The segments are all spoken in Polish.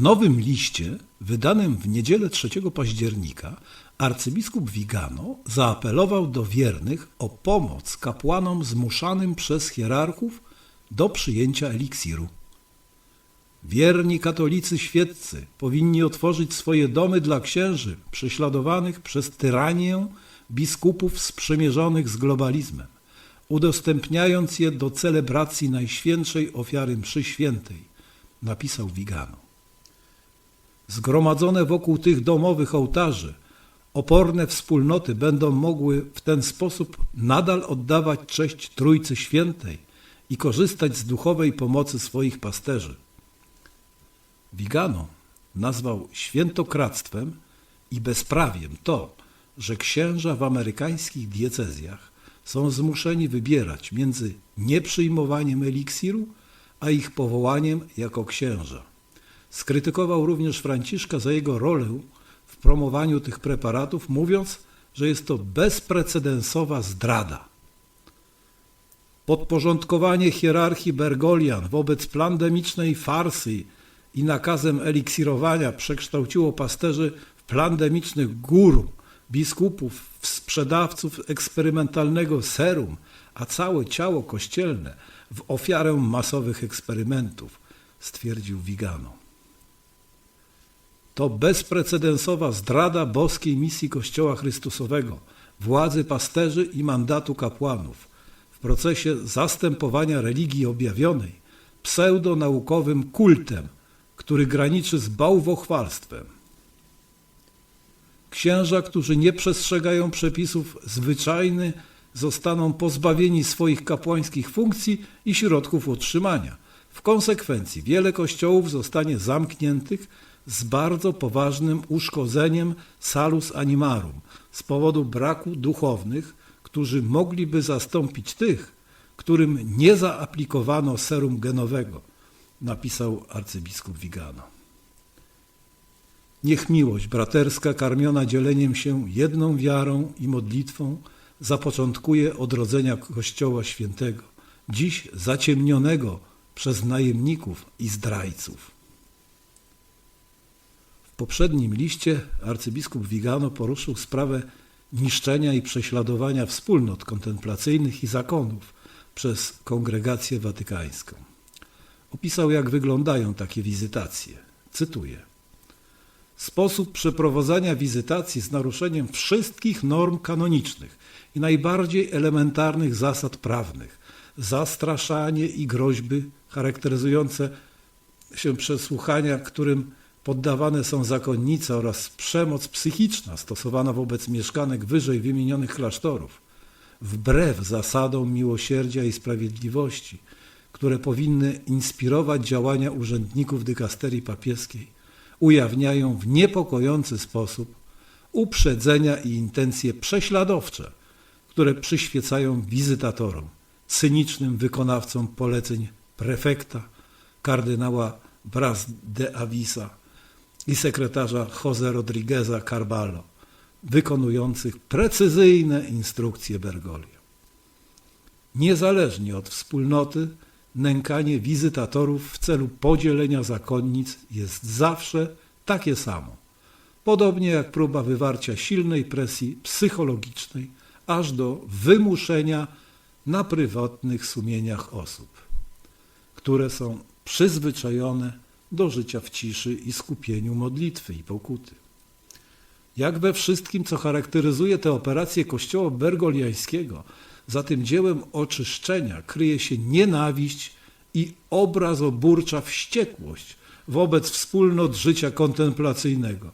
W nowym liście, wydanym w niedzielę 3 października, arcybiskup Vigano zaapelował do wiernych o pomoc kapłanom zmuszanym przez hierarchów do przyjęcia eliksiru. Wierni katolicy świeccy powinni otworzyć swoje domy dla księży prześladowanych przez tyranię biskupów sprzymierzonych z globalizmem, udostępniając je do celebracji Najświętszej Ofiary Mszy Świętej, napisał Vigano. Zgromadzone wokół tych domowych ołtarzy oporne wspólnoty będą mogły w ten sposób nadal oddawać cześć Trójcy Świętej i korzystać z duchowej pomocy swoich pasterzy. Vigano nazwał świętokradztwem i bezprawiem to, że księża w amerykańskich diecezjach są zmuszeni wybierać między nieprzyjmowaniem eliksiru, a ich powołaniem jako księża. Skrytykował również Franciszka za jego rolę w promowaniu tych preparatów, mówiąc, że jest to bezprecedensowa zdrada. Podporządkowanie hierarchii Bergolian wobec plandemicznej farsy i nakazem eliksirowania przekształciło pasterzy w plandemicznych guru, biskupów, w sprzedawców eksperymentalnego serum, a całe ciało kościelne w ofiarę masowych eksperymentów, stwierdził Vigano. To bezprecedensowa zdrada boskiej misji Kościoła Chrystusowego, władzy pasterzy i mandatu kapłanów w procesie zastępowania religii objawionej pseudonaukowym kultem, który graniczy z bałwochwalstwem. Księża, którzy nie przestrzegają przepisów zwyczajnych, zostaną pozbawieni swoich kapłańskich funkcji i środków utrzymania. W konsekwencji wiele kościołów zostanie zamkniętych z bardzo poważnym uszkodzeniem salus animarum z powodu braku duchownych, którzy mogliby zastąpić tych, którym nie zaaplikowano serum genowego, napisał arcybiskup Vigano. Niech miłość braterska karmiona dzieleniem się jedną wiarą i modlitwą zapoczątkuje odrodzenia Kościoła Świętego, dziś zaciemnionego przez najemników i zdrajców. Poprzednim liście arcybiskup Vigano poruszył sprawę niszczenia i prześladowania wspólnot kontemplacyjnych i zakonów przez Kongregację Watykańską. Opisał, jak wyglądają takie wizytacje. Cytuję. Sposób przeprowadzania wizytacji z naruszeniem wszystkich norm kanonicznych i najbardziej elementarnych zasad prawnych, zastraszanie i groźby charakteryzujące się przesłuchania, którym poddawane są zakonnice oraz przemoc psychiczna stosowana wobec mieszkanek wyżej wymienionych klasztorów, wbrew zasadom miłosierdzia i sprawiedliwości, które powinny inspirować działania urzędników dykasterii papieskiej, ujawniają w niepokojący sposób uprzedzenia i intencje prześladowcze, które przyświecają wizytatorom, cynicznym wykonawcom poleceń prefekta, kardynała Bras de Avisa i sekretarza Jose Rodrigueza Carvalho, wykonujących precyzyjne instrukcje Bergoglio. Niezależnie od wspólnoty, nękanie wizytatorów w celu podzielenia zakonnic jest zawsze takie samo. Podobnie jak próba wywarcia silnej presji psychologicznej aż do wymuszenia na prywatnych sumieniach osób, które są przyzwyczajone do życia w ciszy i skupieniu modlitwy i pokuty. Jak we wszystkim, co charakteryzuje te operacje Kościoła Bergoliańskiego, za tym dziełem oczyszczenia kryje się nienawiść i obrazoburcza wściekłość wobec wspólnot życia kontemplacyjnego,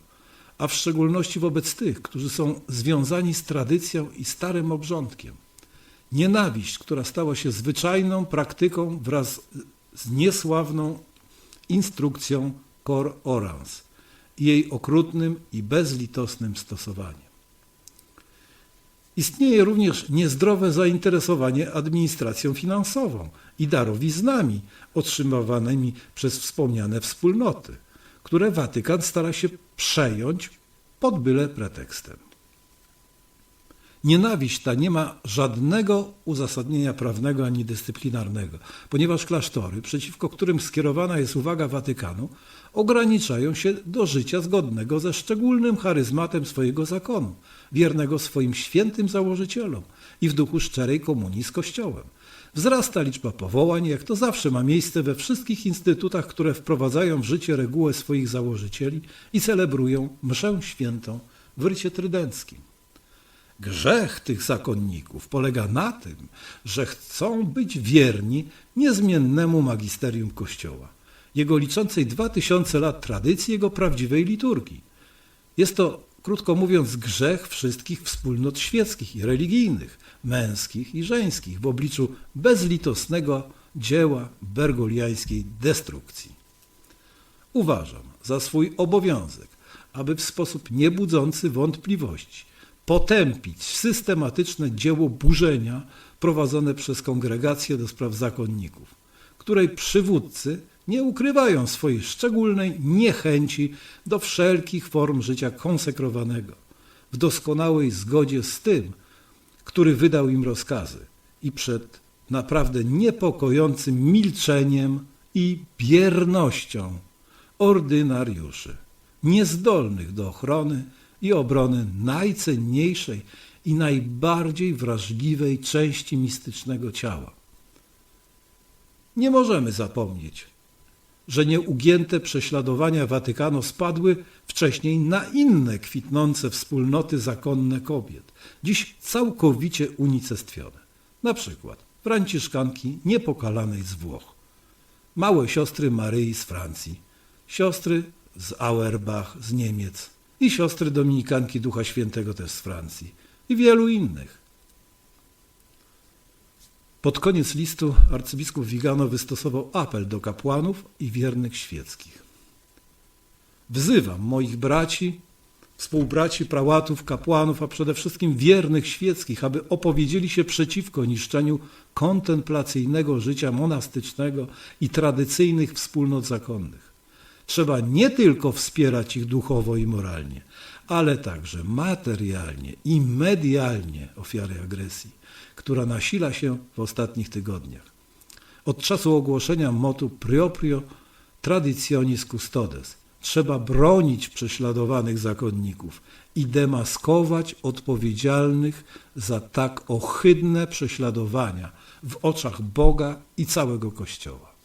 a w szczególności wobec tych, którzy są związani z tradycją i starym obrządkiem. Nienawiść, która stała się zwyczajną praktyką wraz z niesławną instrukcją Cor Orans i jej okrutnym i bezlitosnym stosowaniem. Istnieje również niezdrowe zainteresowanie administracją finansową i darowiznami otrzymywanymi przez wspomniane wspólnoty, które Watykan stara się przejąć pod byle pretekstem. Nienawiść ta nie ma żadnego uzasadnienia prawnego ani dyscyplinarnego, ponieważ klasztory, przeciwko którym skierowana jest uwaga Watykanu, ograniczają się do życia zgodnego ze szczególnym charyzmatem swojego zakonu, wiernego swoim świętym założycielom i w duchu szczerej komunii z Kościołem. Wzrasta liczba powołań, jak to zawsze ma miejsce we wszystkich instytutach, które wprowadzają w życie regułę swoich założycieli i celebrują mszę świętą w rycie trydenckim. Grzech tych zakonników polega na tym, że chcą być wierni niezmiennemu magisterium Kościoła, jego liczącej dwa tysiące lat tradycji, jego prawdziwej liturgii. Jest to, krótko mówiąc, grzech wszystkich wspólnot świeckich i religijnych, męskich i żeńskich w obliczu bezlitosnego dzieła bergoliańskiej destrukcji. Uważam za swój obowiązek, aby w sposób niebudzący wątpliwości potępić systematyczne dzieło burzenia prowadzone przez Kongregację do Spraw Zakonników, której przywódcy nie ukrywają swojej szczególnej niechęci do wszelkich form życia konsekrowanego, w doskonałej zgodzie z tym, który wydał im rozkazy i przed naprawdę niepokojącym milczeniem i biernością ordynariuszy, niezdolnych do ochrony i obrony najcenniejszej i najbardziej wrażliwej części mistycznego ciała. Nie możemy zapomnieć, że nieugięte prześladowania Watykanu spadły wcześniej na inne kwitnące wspólnoty zakonne kobiet, dziś całkowicie unicestwione. Na przykład franciszkanki niepokalanej z Włoch, małe siostry Maryi z Francji, siostry z Auerbach z Niemiec i siostry dominikanki Ducha Świętego też z Francji i wielu innych. Pod koniec listu arcybiskup Vigano wystosował apel do kapłanów i wiernych świeckich. Wzywam moich braci, współbraci, prałatów, kapłanów, a przede wszystkim wiernych świeckich, aby opowiedzieli się przeciwko niszczeniu kontemplacyjnego życia monastycznego i tradycyjnych wspólnot zakonnych. Trzeba nie tylko wspierać ich duchowo i moralnie, ale także materialnie i medialnie ofiary agresji, która nasila się w ostatnich tygodniach. Od czasu ogłoszenia motu proprio traditionis custodes trzeba bronić prześladowanych zakonników i demaskować odpowiedzialnych za tak ohydne prześladowania w oczach Boga i całego Kościoła.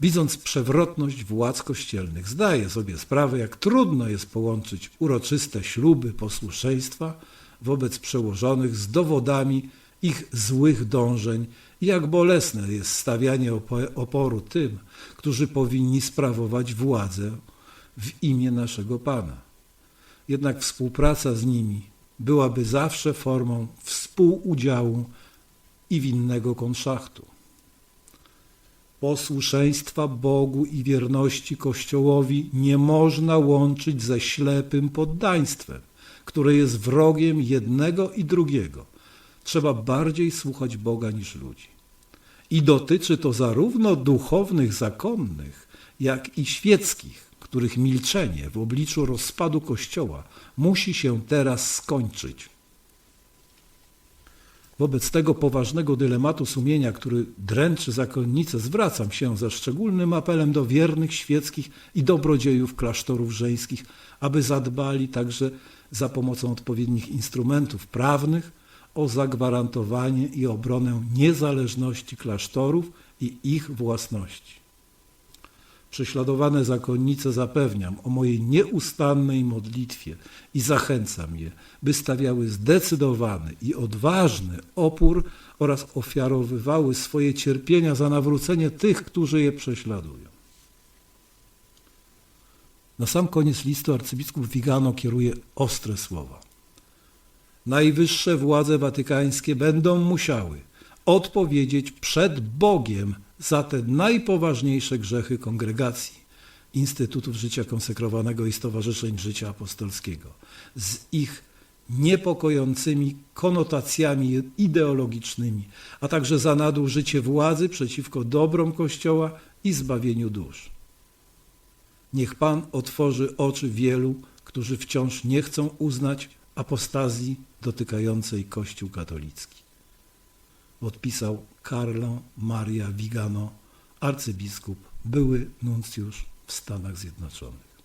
Widząc przewrotność władz kościelnych, zdaję sobie sprawę, jak trudno jest połączyć uroczyste śluby posłuszeństwa wobec przełożonych z dowodami ich złych dążeń i jak bolesne jest stawianie oporu tym, którzy powinni sprawować władzę w imię naszego Pana. Jednak współpraca z nimi byłaby zawsze formą współudziału i winnego konszachtu posłuszeństwa Bogu i wierności Kościołowi nie można łączyć ze ślepym poddaństwem, które jest wrogiem jednego i drugiego. Trzeba bardziej słuchać Boga niż ludzi. I dotyczy to zarówno duchownych zakonnych, jak i świeckich, których milczenie w obliczu rozpadu Kościoła musi się teraz skończyć. Wobec tego poważnego dylematu sumienia, który dręczy zakonnicę, zwracam się ze szczególnym apelem do wiernych świeckich i dobrodziejów klasztorów żeńskich, aby zadbali także za pomocą odpowiednich instrumentów prawnych o zagwarantowanie i obronę niezależności klasztorów i ich własności. Prześladowane zakonnice zapewniam o mojej nieustannej modlitwie i zachęcam je, by stawiały zdecydowany i odważny opór oraz ofiarowywały swoje cierpienia za nawrócenie tych, którzy je prześladują. Na sam koniec listu arcybiskup Vigano kieruje ostre słowa. Najwyższe władze watykańskie będą musiały odpowiedzieć przed Bogiem za te najpoważniejsze grzechy kongregacji, instytutów życia konsekrowanego i stowarzyszeń życia apostolskiego, z ich niepokojącymi konotacjami ideologicznymi, a także za nadużycie władzy przeciwko dobrom Kościoła i zbawieniu dusz. Niech Pan otworzy oczy wielu, którzy wciąż nie chcą uznać apostazji dotykającej Kościół katolicki. Podpisał Carlo Maria Vigano, arcybiskup, były nuncjusz w Stanach Zjednoczonych.